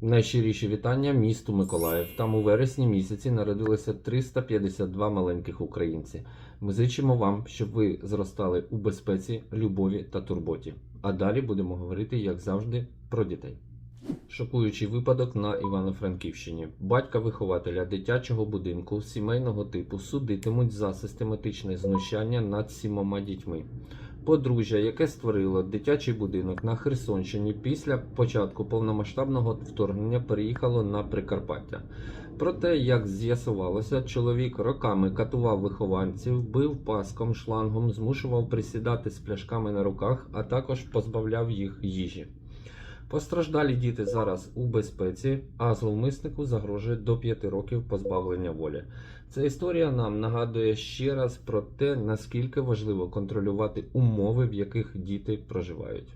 Найщиріші вітання місту Миколаїв. Там у вересні місяці народилося 352 маленьких українці. Ми зичимо вам, щоб ви зростали у безпеці, любові та турботі. А далі будемо говорити, як завжди, про дітей. Шокуючий випадок на Івано-Франківщині. Батька вихователя дитячого будинку сімейного типу судитимуть за систематичне знущання над сімома дітьми. Подружжя, яке створило дитячий будинок на Херсонщині після початку повномасштабного вторгнення, переїхало на Прикарпаття. Проте, як з'ясувалося, чоловік роками катував вихованців, бив паском, шлангом, змушував присідати з пляшками на руках, а також позбавляв їх їжі. Постраждалі діти зараз у безпеці, а зловмиснику загрожує до 5 років позбавлення волі. Ця історія нам нагадує ще раз про те, наскільки важливо контролювати умови, в яких діти проживають.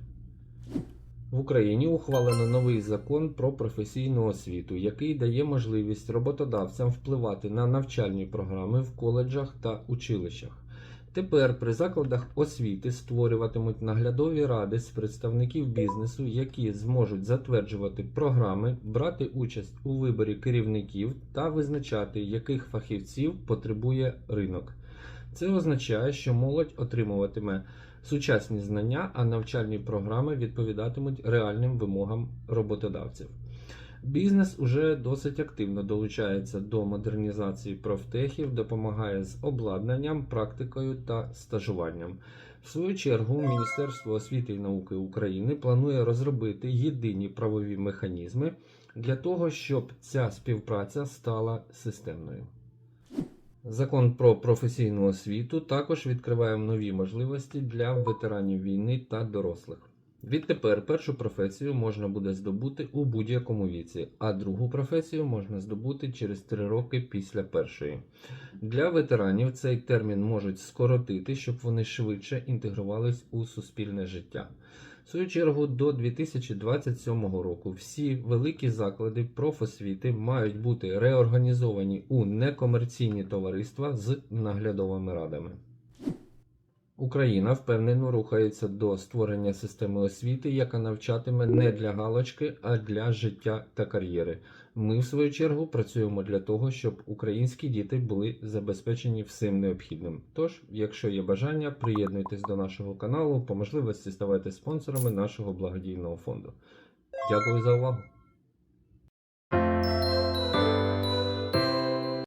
В Україні ухвалено новий закон про професійну освіту, який дає можливість роботодавцям впливати на навчальні програми в коледжах та училищах. Тепер при закладах освіти створюватимуть наглядові ради з представників бізнесу, які зможуть затверджувати програми, брати участь у виборі керівників та визначати, яких фахівців потребує ринок. Це означає, що молодь отримуватиме сучасні знання, а навчальні програми відповідатимуть реальним вимогам роботодавців. Бізнес уже досить активно долучається до модернізації профтехів, допомагає з обладнанням, практикою та стажуванням. В свою чергу, Міністерство освіти і науки України планує розробити єдині правові механізми для того, щоб ця співпраця стала системною. Закон про професійну освіту також відкриває нові можливості для ветеранів війни та дорослих. Відтепер першу професію можна буде здобути у будь-якому віці, а другу професію можна здобути через 3 роки після першої. Для ветеранів цей термін можуть скоротити, щоб вони швидше інтегрувались у суспільне життя. В свою чергу, до 2027 року всі великі заклади профосвіти мають бути реорганізовані у некомерційні товариства з наглядовими радами. Україна впевнено рухається до створення системи освіти, яка навчатиме не для галочки, а для життя та кар'єри. Ми, в свою чергу, працюємо для того, щоб українські діти були забезпечені всім необхідним. Тож, якщо є бажання, приєднуйтесь до нашого каналу, по можливості ставайте спонсорами нашого благодійного фонду. Дякую за увагу!